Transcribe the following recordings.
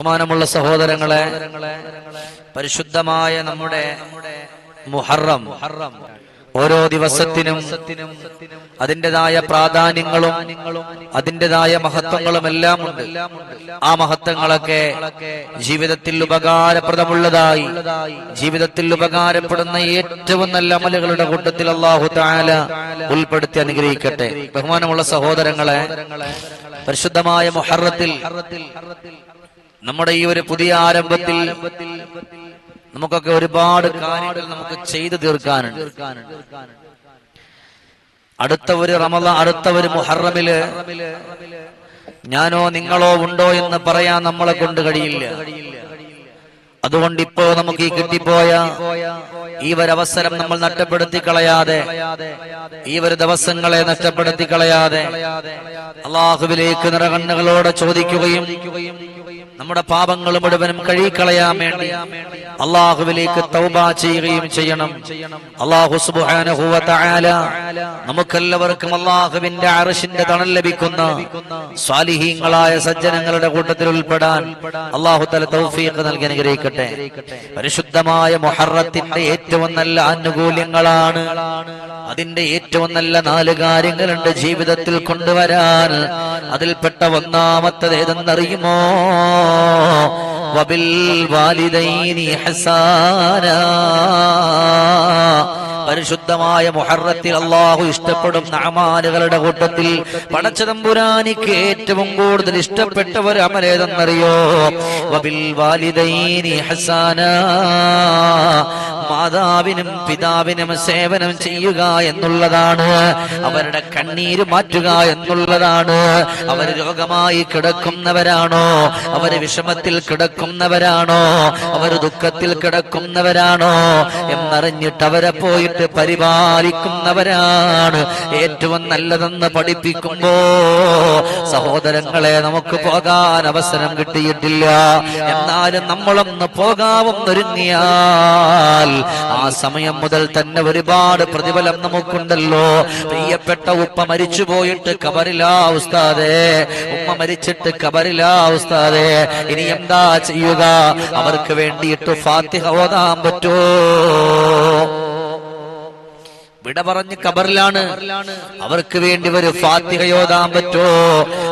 ബഹുമാനമുള്ള സഹോദരങ്ങളെ പരിശുദ്ധമായ നമ്മുടെ മുഹറം. ഓരോ ദിവസത്തിനും അതിന്റെതായ പ്രാധാന്യങ്ങളും അതിന്റെതായ മഹത്വങ്ങളും എല്ലാം ഉണ്ട് ആ മഹത്വങ്ങളൊക്കെ ജീവിതത്തിൽ ഉപകാരപ്രദമുള്ളതായി ജീവിതത്തിൽ ഉപകാരപ്പെടുന്ന ഏറ്റവും നല്ല അമലുകളുടെ കൂട്ടത്തിൽ അള്ളാഹു താല ഉൾപ്പെടുത്തി അനുഗ്രഹിക്കട്ടെ. ബഹുമാനമുള്ള സഹോദരങ്ങളെ പരിശുദ്ധമായ മുഹറത്തിൽ നമ്മുടെ ഈ ഒരു പുതിയ ആരംഭത്തിൽ നമുക്കൊക്കെ ഒരുപാട് കാര്യങ്ങൾ നമുക്ക് ചെയ്തു തീർക്കാനുണ്ട്. അടുത്ത ഒരു റമല അടുത്ത ഒരു മുഹറമിൽ ഞാനോ നിങ്ങളോ ഉണ്ടോ എന്ന് പറയാൻ നമ്മളെ കൊണ്ട് കഴിയില്ല. അതുകൊണ്ട് ഇപ്പോ നമുക്ക് ഈ കിട്ടിപ്പോയ ഈ ഒരു അവസരം നമ്മൾ നഷ്ടപ്പെടുത്തി കളയാതെ ഈ ഒരു ദിവസങ്ങളെ നഷ്ടപ്പെടുത്തി കളയാതെ അള്ളാഹുവിലേക്ക് നിറകണ്ണുകളോടെ ചോദിക്കുകയും നമ്മുടെ പാപങ്ങൾ മുഴുവനും കഴുകിക്കളയാൻ വേണ്ടി അള്ളാഹുവിലേക്ക് തൗബ ചെയ്യുകയും ചെയ്യണം. അള്ളാഹു സുബ്ഹാനഹു വ തആല നമുക്കെല്ലാവർക്കും അള്ളാഹുവിന്റെ അറിഷിന്റെ തണൽ ലഭിക്കുന്ന സ്വാലിഹീങ്ങളായ സജ്ജനങ്ങളുടെ കൂട്ടത്തിൽ ഉൾപ്പെടാൻ അള്ളാഹു തല തൗഫീഖ് നൽകി അനുഗ്രഹിക്കട്ടെ. പരിശുദ്ധമായ മൊഹറത്തിന്റെ ഏറ്റവും നല്ല ആനുകൂല്യങ്ങളാണ് അതിന്റെ ഏറ്റവും നല്ല നാല് കാര്യങ്ങളുണ്ട് ജീവിതത്തിൽ കൊണ്ടുവരാൻ. അതിൽപ്പെട്ട ഒന്നാമത്തത് ഏതെന്നറിയുമോ? വാലിദൈനി ഹസാന. പരിശുദ്ധമായ മുഹറത്തിൽ അള്ളാഹു ഇഷ്ടപ്പെടുന്ന അമാലുകളുടെ കൂട്ടത്തിൽ. പടച്ചതമ്പുരാനിക്ക് ഏറ്റവും കൂടുതൽ ഇഷ്ടപ്പെട്ടവർ അമലേതെന്നറിയോ? വബിൽ വാലിദൈനി ഹസാന. മാതാവിനും പിതാവിനും സേവനം ചെയ്യുക എന്നുള്ളതാണ്. അവരുടെ കണ്ണീര് മാറ്റുക എന്നുള്ളതാണ്. അവർ രോഗമായി കിടക്കുന്നവരാണോ? അവർ വിഷമത്തിൽ കിടക്കുന്നവരാണോ? അവർ ദുഃഖത്തിൽ കിടക്കുന്നവരാണോ? എന്നറിഞ്ഞിട്ട് അവരെ പോയിട്ട് പരിപാലിക്കുന്നവരാണ് ഏറ്റവും നല്ലതെന്ന് പഠിപ്പിക്കുമ്പോ സഹോദരങ്ങളെ നമുക്ക് പോകാൻ അവസരം കിട്ടിയിട്ടില്ല. എന്നാലും നമ്മളൊന്ന് പോകാവുന്നൊരുങ്ങിയാൽ ആ സമയം മുതൽ തന്നെ ഒരുപാട് പ്രതിഫലം നമുക്കുണ്ടല്ലോ. പ്രിയപ്പെട്ട ഉപ്പ മരിച്ചു പോയിട്ട് കബറിലാ ഉസ്താദേ. ഉമ്മ മരിച്ചിട്ട് കബറിലാ ഉസ്താദേ. ഇനി എന്താ ചെയ്യുക? അവർക്ക് വേണ്ടിയിട്ട് ഫാത്തിഹ ഓതാൻ പറ്റുമോ വിട പറഞ്ഞ് കബറിലാണ്. അവർക്ക് വേണ്ടി ഒരു ഫാത്തിഹയോതാൻ പറ്റോ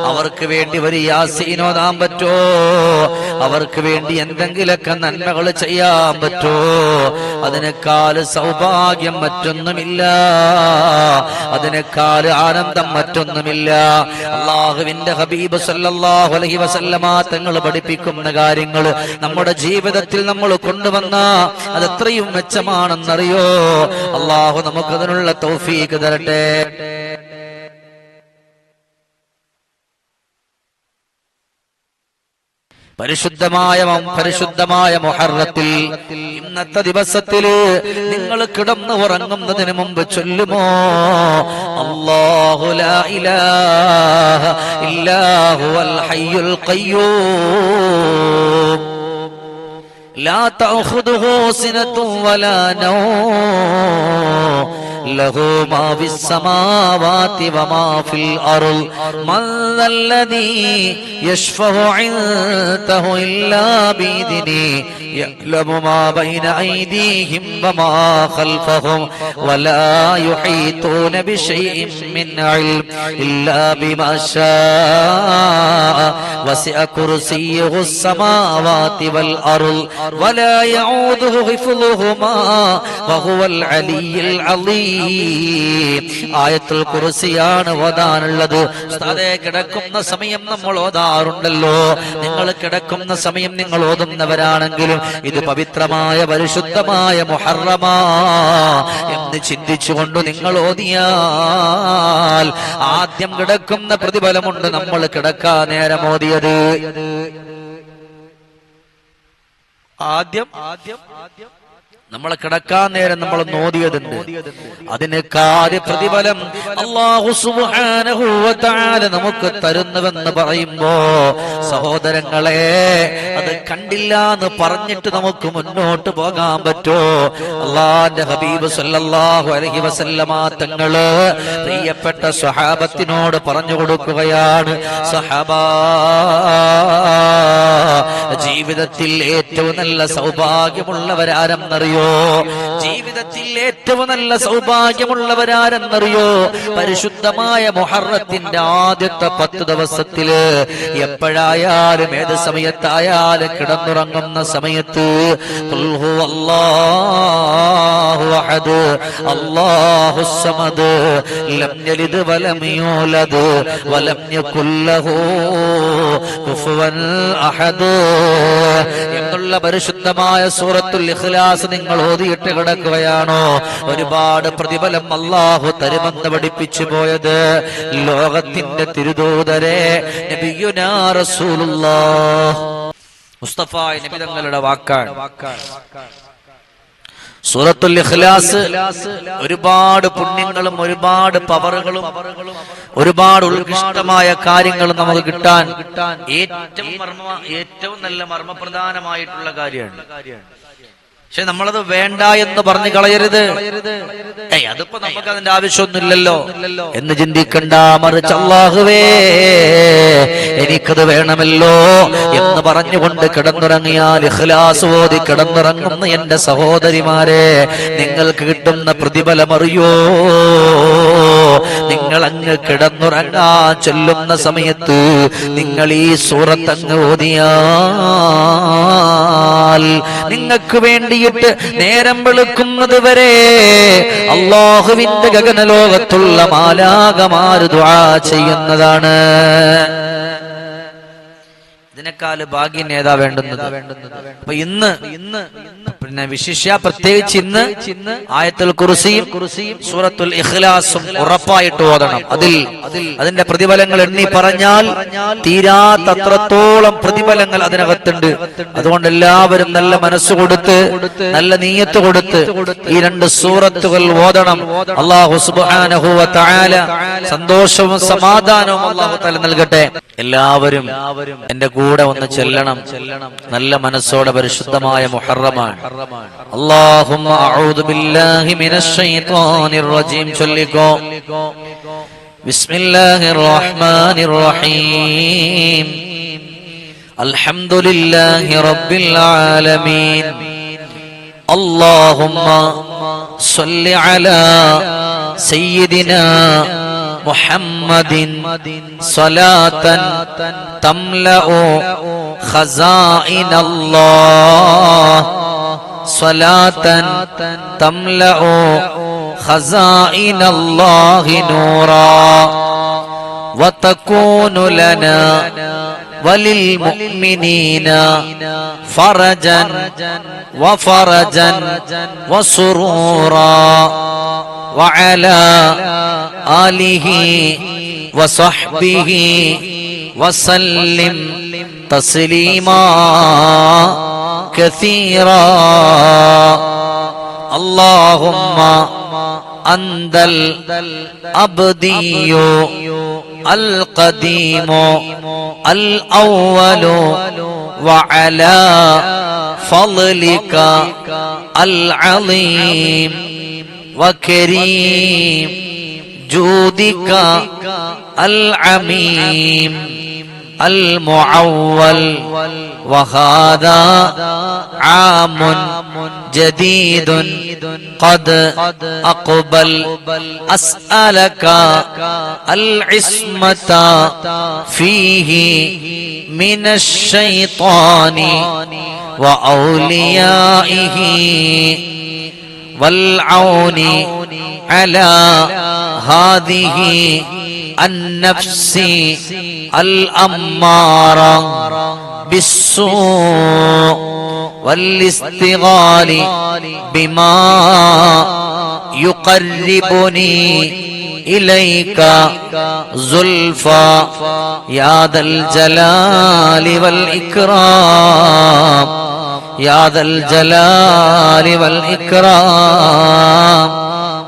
അവർക്ക് വേണ്ടി ഒരു യാസീനോതാൻ പറ്റോ? അവർക്ക് വേണ്ടി എന്തെങ്കിലൊക്കെ നന്മകൾ ചെയ്യാൻ പറ്റോ? അതിനേക്കാൾ സൗഭാഗ്യം മറ്റൊന്നുമില്ല. അതിനേക്കാൾ ആനന്ദം മറ്റൊന്നുമില്ല. അള്ളാഹുവിന്റെ ഹബീബ് സല്ലല്ലാഹു അലൈഹി വസല്ലമ തങ്ങൾ പഠിപ്പിക്കുന്ന കാര്യങ്ങൾ നമ്മുടെ ജീവിതത്തിൽ നമ്മൾ കൊണ്ടുവന്ന അതെത്രയും മെച്ചമാണെന്നറിയോ? അള്ളാഹു നമുക്കതിനുള്ള തൗഫീക്ക് തരട്ടെ. പരിശുദ്ധമായ മം- പരിശുദ്ധമായ മുഹറത്തിൽ ഇന്നത്തെ ദിവസത്തില് നിങ്ങൾ കിടന്നു ഉറങ്ങുന്നതിന് മുമ്പ് ചൊല്ലുമോ അല്ലാഹു ലാ ഇലാഹ ഇല്ലാഹു അൽ ഹയ്യുൽ ഖയ്യൂം لا تأخذه سنة ولا نوم له ما في السماوات وما في الأرض. من ذا الذي يشفع عنده إلا بإذنه. يعلم ما بين أيديهم وما خلفهم ولا يحيطون بشيء من علم إلا بما شاء وسع كرسيه السماوات والأرض ولا يعوده حفظهما وهو العلي العظيم ആയത്തുൽ കുറിസിയാണ് ഓതാനുള്ളത് ഉസ്താദേ കിടക്കുന്ന സമയം നമ്മൾ ഓതാറുണ്ടല്ലോ നിങ്ങൾ കിടക്കുന്ന സമയം നിങ്ങൾ ഓതുന്നവരാണെങ്കിലും ഇത് പവിത്രമായ പരിശുദ്ധമായ മുഹറമാ എന്ന് ചിന്തിച്ചുകൊണ്ട് നിങ്ങൾ ഓതിയാൽ ആദ്യം കിടക്കുന്ന പ്രതിഫലമുണ്ട് നമ്മൾ കിടക്കാൻ നേരം ഓതിയത്. ആദ്യം ആദ്യം ആദ്യം നമ്മളെ കിടക്കാൻ നേരം നമ്മൾ നോദിയതുണ്ട്. അതിന് കാര്യ പ്രതിഫലം അള്ളാഹു നമുക്ക് തരുന്നുവെന്ന് പറയുമ്പോ സഹോദരങ്ങളെ അത് കണ്ടില്ല എന്ന് പറഞ്ഞിട്ട് നമുക്ക് മുന്നോട്ട് പോകാൻ പറ്റോ? അള്ളാന്റെ ഹബീബ് സല്ലാഹു അലഹി വസല്ലമ പ്രിയപ്പെട്ട സ്വഹാബത്തിനോട് പറഞ്ഞു കൊടുക്കുകയാണ് സഹബാ ജീവിതത്തിൽ ഏറ്റവും നല്ല സൗഭാഗ്യമുള്ളവരാരെന്നറിയോ? അറിയോ ജീവിതത്തിൽ ഏറ്റവും നല്ല സൗഭാഗ്യമുള്ളവരാരെന്നറിയോ? പരിശുദ്ധമായ മൊഹറത്തിന്റെ ആദ്യത്തെ പത്ത് ദിവസത്തിൽ എപ്പോഴായാലും ഏത് സമയത്തായാലും കിടന്നുറങ്ങുന്ന സമയത്ത് എന്നുള്ള പരിശുദ്ധമായ സൂറത്തുൽ ഇഖ്ലാസ് നിങ്ങൾ ഓതിയിട്ട് കിടക്കുകയാണോ. ഒരുപാട് പ്രതിഫലം അള്ളാഹു തരുമെന്ന് പഠിപ്പിച്ചു പോയത്. ലോകത്തിന്റെ തിരുദൂതരെ നബിയുനാ വാക്കാണ്. സൂറത്തുൽ ഇഖ്ലാസ് ഒരുപാട് പുണ്യങ്ങളും ഒരുപാട് പവറുകളും ഒരുപാട് ഉത്കൃഷ്ടമായ കാര്യങ്ങളും നമുക്ക് കിട്ടാൻ ഏറ്റവും ഏറ്റവും നല്ല മർമ്മപ്രധാനമായിട്ടുള്ള കാര്യമാണ്. പക്ഷെ നമ്മളത് വേണ്ട എന്ന് പറഞ്ഞു കളയരുത്. ഏയ് അതിപ്പോ നമുക്ക് അതിന്റെ ആവശ്യമൊന്നുമില്ലല്ലോ എന്ന് ചിന്തിക്കണ്ട മറിച്ച് അള്ളാഹുവേ എനിക്കത് വേണമല്ലോ എന്ന് പറഞ്ഞുകൊണ്ട് കിടന്നുറങ്ങിയാൽ ഇഖ്ലാസ് ഓതി കിടന്നുറങ്ങുന്ന എന്റെ സഹോദരിമാരെ നിങ്ങൾക്ക് കിട്ടുന്ന പ്രതിഫലം അറിയോ? നിങ്ങൾ അങ്ങ് കിടന്നുറങ്ങാ ചൊല്ലുന്ന സമയത്ത് നിങ്ങൾ ഈ സൂറത്തങ്ങ് നിങ്ങൾക്ക് വേണ്ടിയിട്ട് നേരം വെളുക്കുന്നത് വരെ അള്ളാഹുവിന്റെ ഗഗനലോകത്തുള്ള മാലാകമാര് ദ്വാ ചെയ്യുന്നതാണ്. ഇതിനേക്കാൾ ഭാഗ്യം ഏതാ വേണ്ടുന്നത്. അപ്പൊ ഇന്ന് ഇന്ന് പിന്നെ വിശിഷ്യ പ്രത്യേകിച്ച് ഇന്ന് ആയത്തുൽ കുറിസിയും കുറിസിയും സൂറത്തുൽ ഇഖ്ലാസും ഉറപ്പായിട്ട് ഓതണം. അതിൽ അതിന്റെ പ്രതിഫലങ്ങൾ എണ്ണി പറഞ്ഞാൽ തീരാത്തത്രത്തോളം പ്രതിഫലങ്ങൾ അതിനകത്തുണ്ട്. അതുകൊണ്ട് എല്ലാവരും നല്ല മനസ്സ് കൊടുത്ത് നല്ല നീയത്ത് കൊടുത്ത് ഈ രണ്ട് സൂറത്തുകൾ ഓതണം. അള്ളാഹു തആല സന്തോഷവും സമാധാനവും അള്ളാഹു തല നൽകട്ടെ. എല്ലാവരും എന്റെ കൂടെ ഒന്ന് ചെല്ലണം നല്ല മനസ്സോടെ പരിശുദ്ധമായ മുഹറമാണ് അല്ലാഹുമ്മ അഊദു ബില്ലാഹി മിനശ് ശൈത്വാനിർ റജീം ചൊല്ലിക്കോ ബിസ്മില്ലാഹിർ റഹ്മാനിർ റഹീം അൽഹംദുലില്ലാഹി റബ്ബിൽ ആലമീൻ اللهم صل على سيدنا محمد صلاة تملأ خزائن الله. صلاة تملأ خزائن الله نورا. وتكون لنا وللمؤمنين فرجا وفرجا وسرورا. وعلى آله وصحبه وسلم تسليما كثيرا. اللهم أنت الأبدي القديم الأول وعلى فضلك العظيم. وكريم جودك العميم المعول. وهذا عام جديد قد أقبل. أسألك العصمة فيه من الشيطان وأوليائه. والعون على هذه النفس الأمارة بالسوء والاستغال بما يقربني إليك زلفى يا ذا الجلال والإكرام. യാദൽ ജലാലി വൽ ഇക്രാം.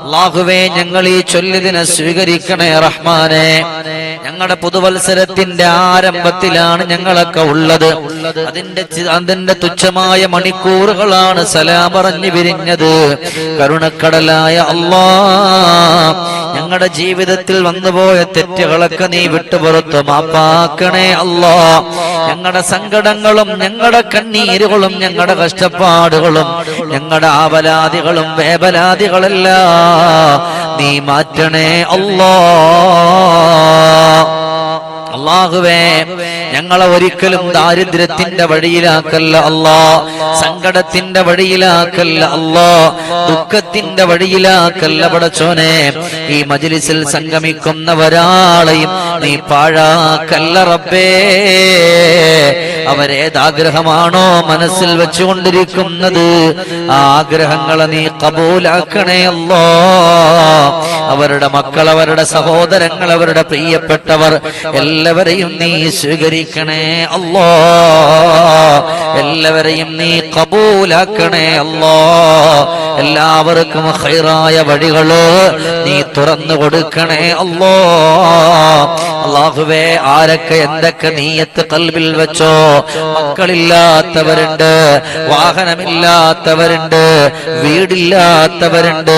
അല്ലാഹുവേ ഞങ്ങൾ ഈ ചൊല്ലിതിനെ സ്വീകരിക്കണേ റഹ്മാനെ. ഞങ്ങളുടെ പുതുവത്സരത്തിന്റെ ആരംഭത്തിലാണ് ഞങ്ങളൊക്കെ ഉള്ളത്. അതിന്റെ അതിന്റെ തുച്ഛമായ മണിക്കൂറുകളാണ് സലാം പറഞ്ഞു പിരിഞ്ഞത് കരുണക്കടലായ അള്ളാ ഞങ്ങളുടെ ജീവിതത്തിൽ വന്നുപോയ തെറ്റുകളൊക്കെ നീ വിട്ടുപുറത്ത്. മാപ്പാക്കണേ അല്ലോ. ഞങ്ങളുടെ സങ്കടങ്ങളും ഞങ്ങളുടെ കണ്ണീരുകളും ഞങ്ങളുടെ കഷ്ടപ്പാടുകളും ഞങ്ങളുടെ ആവലാദികളും വേവലാദികളെല്ലാം നീ മാറ്റണേ അല്ലോ. അള്ളാഹുവേ ഞങ്ങളെ ഒരിക്കലും ദാരിദ്ര്യത്തിന്റെ വഴിയിലാക്കല്ല അല്ലാ. സങ്കടത്തിന്റെ വഴിയിലാക്കല്ല അല്ലാ. ദുഃഖത്തിന്റെ വഴിയിലാക്കല്ല പടച്ചോനെ. ഈ മജ്ലിസിൽ സംഗമിക്കുന്നവരാളെയും നീ പാഴാക്കല്ല റബ്ബേ. അവരേതാഗ്രഹമാണോ മനസ്സിൽ വെച്ചുകൊണ്ടിരിക്കുന്നത്? ആ ആഗ്രഹങ്ങളെ നീ കബൂലാക്കണേ അല്ലോ. അവരുടെ മക്കൾ അവരുടെ സഹോദരങ്ങൾ അവരുടെ പ്രിയപ്പെട്ടവർ എല്ലാവരെയും നീ സ്വീകരിക്കണേ അല്ലോ. എല്ലാവരെയും നീ കബൂലാക്കണേ അല്ലോ. എല്ലാവർക്കും ഹൈറായ വഴികൾ നീ തുറന്നു കൊടുക്കണേ അല്ലോ. അള്ളാഹുവേ ആരൊക്കെ എന്തൊക്കെ നീയത്ത് കൽവിൽ വെച്ചോ? മക്കളില്ലാത്തവരുണ്ട് വാഹനമില്ലാത്തവരുണ്ട് വീടില്ലാത്തവരുണ്ട്.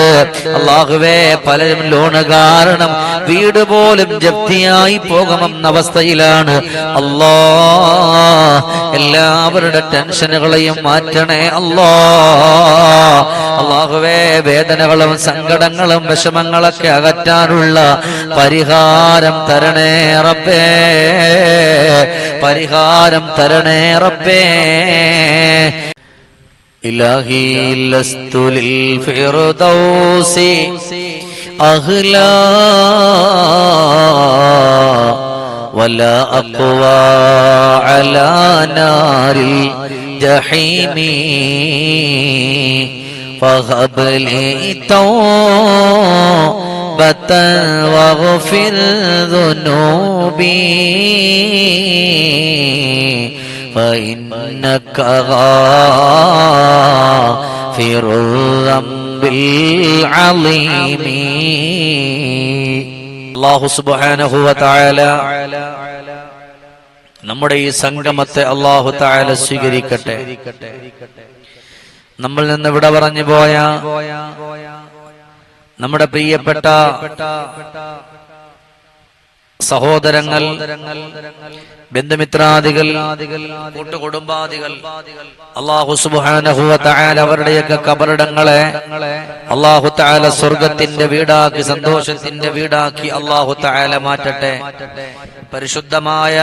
അള്ളാഹുവേ പലരും ലോണ് കാരണം വീട് പോലും ജപ്തിയായി പോകുമെന്ന അവസ്ഥയിലാണ് അല്ലാ എല്ലാവരുടെ ടെൻഷനുകളെയും മാറ്റണേ അല്ലാ അള്ളാഹുവേ വേദനകളും സങ്കടങ്ങളും വിഷമങ്ങളൊക്കെ അകറ്റാനുള്ള പരിഹാരം തരണേ റബ്ബേ പരിഹാരം തരണേ റബ്ബേ إلهي لست للفردوس أهلا ولا أقوى على نار الجحيم فهب لي توبة واغفر ذنوبي. فإنك غافر الذنب. العظيم അള്ളാഹു സുബ്ഹാനഹു വ തആല നമ്മുടെ ഈ സംഗമത്തെ അള്ളാഹു തആല സ്വീകരിക്കട്ടെ നമ്മൾ നിന്ന് ഇവിടെ പറഞ്ഞു പോയ നമ്മുടെ പ്രിയപ്പെട്ട സഹോദരങ്ങൾ ബന്ധുമിത്രാദികൾ കൂട്ടുകുടുംബാദികൾ അള്ളാഹു അവരുടെയൊക്കെ കബറിടങ്ങളെ അള്ളാഹു താല സ്വർഗത്തിന്റെ വീടാക്കി സന്തോഷത്തിന്റെ വീടാക്കി അള്ളാഹു താല മാറ്റട്ടെ. പരിശുദ്ധമായ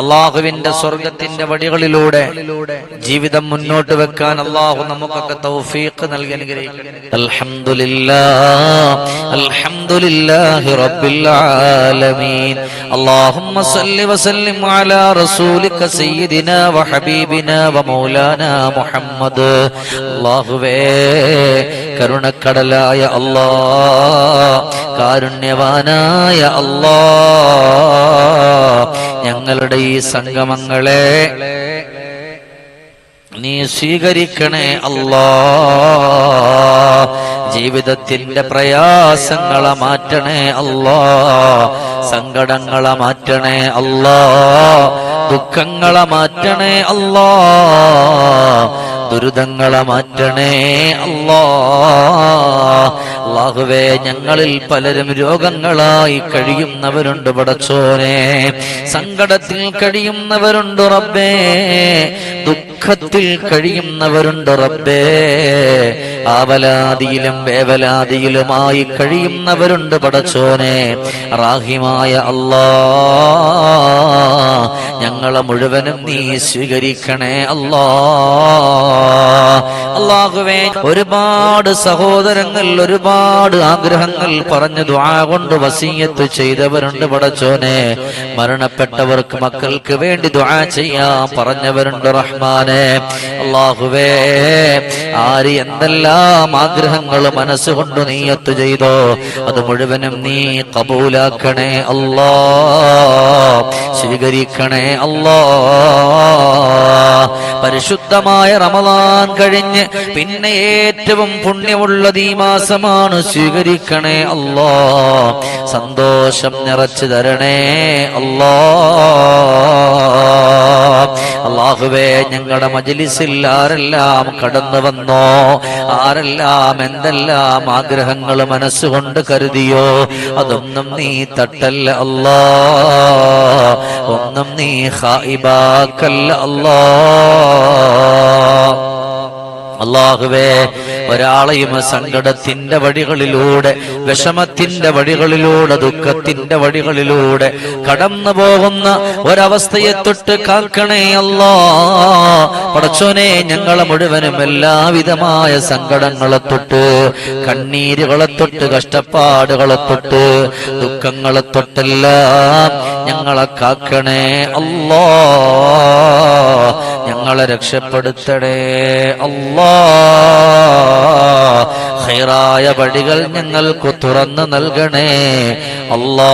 അള്ളാഹുവിന്റെ സ്വർഗത്തിന്റെ വഴികളിലൂടെ ജീവിതം മുന്നോട്ട് വെക്കാൻ അള്ളാഹു നമുക്കൊക്കെ തൗഫീഖ് നൽകി അനുഗ്രഹിക്കും അൽഹംദുലില്ലാ അൽഹംദുലില്ലാഹി റബ്ബിൽ ആലമീൻ. അല്ലാഹുമ്മ സല്ലി وسلم على رسولك سيدنا وحبيبنا ومولانا محمد അല്ലാഹുവേ കരുണക്കടലായ അല്ലാ കാരുണ്യവാനായ അല്ലാ ഞങ്ങളുടെ ഈ സംഗമങ്ങളെ നീ സ്വീകരിക്കണേ അല്ലാ ജീവിതത്തിന്റെ പ്രയാസങ്ങളെ മാറ്റണേ അല്ലാ സങ്കടങ്ങളെ മാറ്റണേ അല്ലാ. ദുഃഖങ്ങളെ മാറ്റണേ അല്ലാ. ദുരിതങ്ങളെ മാറ്റണേ അല്ലാ. അള്ളാഹുവേ ഞങ്ങളിൽ പലരും രോഗങ്ങളായി കഴിയുന്നവരുണ്ട് പടച്ചോനെ. സങ്കടത്തിൽ കഴിയുന്നവരുണ്ട് റബ്ബേ. ദുഃഖത്തിൽ കഴിയുന്നവരുണ്ട് റബ്ബേ. ആവലാതിയിലും വേവലാതിയിലുമായി കഴിയുന്നവരുണ്ട് പടച്ചോനെ. റാഹിമായ അല്ലാ ഞങ്ങളെ മുഴുവനും നീ സ്വീകരിക്കണേ അല്ലാ. അള്ളാഹുവേ ഒരുപാട് സഹോദരങ്ങൾ ഒരുപാട് ആഗ്രഹങ്ങൾ പറഞ്ഞു ദ്വാ കൊണ്ട് വസീയത്ത് ചെയ്തവരുണ്ട് പടച്ചോനെ. മരണപ്പെട്ടവർക്ക് മക്കൾക്ക് വേണ്ടി ദ്വാ ചെയ്യാൻ പറഞ്ഞവരുണ്ട് റഹ്മാനെ. അള്ളാഹുവേ ആര് എന്തെല്ലാം ആഗ്രഹങ്ങൾ മനസ്സുകൊണ്ട് നീയത്ത് ചെയ്തോ അത് മുഴുവനും നീ കബൂലാക്കണേ അല്ലാ സ്വീകരിക്കണേ അല്ലാ പരിശുദ്ധമായ റമദാൻ കഴിഞ്ഞ് പിന്നെ ഏറ്റവും പുണ്യമുള്ളത് ഈ മാസമാണ് സ്വീകരിക്കണേ അല്ലാ. സന്തോഷം നിറച്ചു തരണേ അല്ലോ. അള്ളാഹുവേ ഞങ്ങളുടെ മജലിസിൽ ആരെല്ലാം കടന്നു വന്നോ ആരെല്ലാം എന്തെല്ലാം ആഗ്രഹങ്ങൾ മനസ്സുകൊണ്ട് കരുതിയോ? അതൊന്നും നീ തട്ടല്ല അല്ലാ. ഒന്നും നീ ഹായിബാക്കല്ല അല്ലാ. അള്ളാഹുവേ ഒരാളെയും സങ്കടത്തിന്റെ വഴികളിലൂടെ വിഷമത്തിന്റെ വഴികളിലൂടെ ദുഃഖത്തിന്റെ വഴികളിലൂടെ കടന്നു പോകുന്ന ഒരവസ്ഥയെ തൊട്ട് കാക്കണേ അല്ലോ. പടച്ചോനെ ഞങ്ങളെ മുഴുവനും എല്ലാവിധമായ സങ്കടങ്ങളെ തൊട്ട് കണ്ണീരുകളെ തൊട്ട് കഷ്ടപ്പാടുകളെ തൊട്ട് ദുഃഖങ്ങളെ തൊട്ടെല്ലാം ഞങ്ങളെ കാക്കണേ അല്ലാ. ഞങ്ങളെ രക്ഷപ്പെടുത്തണേ. അല്ലാ ഹൈറായ വഴികൾ ഞങ്ങൾക്ക് തുറന്നു നൽകണേ. അല്ലാ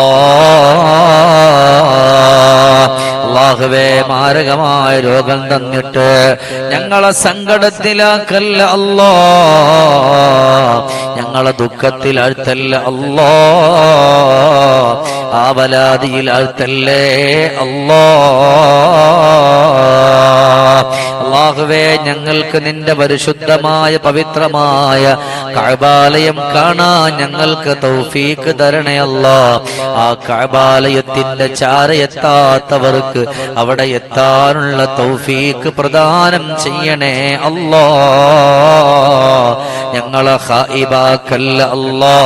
അള്ളാഹുവേ മാരകമായ രോഗം തന്നിട്ട് ഞങ്ങളെ സങ്കടത്തിലാക്കല്ല. അല്ലോ ഞങ്ങളെ ദുഃഖത്തിലാഴ്ത്തല്ല. അല്ലോ ആവലാതിയിലാഴ്ത്തല്ലേ. അല്ലോ അള്ളാഹുവേ ഞങ്ങൾക്ക് നിന്റെ പരിശുദ്ധമായ പവിത്രമായ കഴബാലയം കാണാൻ ഞങ്ങൾക്ക് തൗഫീക്ക് തരണയല്ല ആ കഴബാലയത്തിന്റെ ചാരയെത്താത്തവർക്ക് അവിടെ എത്താനുള്ള തൗഫീക്ക് പ്രദാനം ചെയ്യണേ അല്ലാ. ഞങ്ങളെ ഹൈബാക്കല്ല അല്ലാ.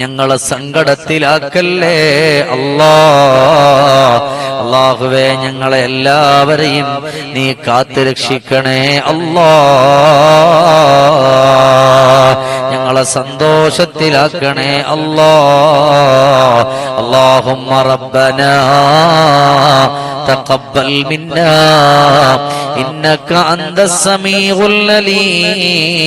ഞങ്ങളെ സങ്കടത്തിലാക്കല്ലേ അല്ലാ അള്ളാഹുവേ ഞങ്ങളെ എല്ലാവരെയും നീ കാത്തുരക്ഷിക്കണേ അല്ലാ ഞങ്ങളെ സന്തോഷത്തിലാക്കണേ അല്ലാ اللهم ربنا تقبل منا إنك أنت السميع العليم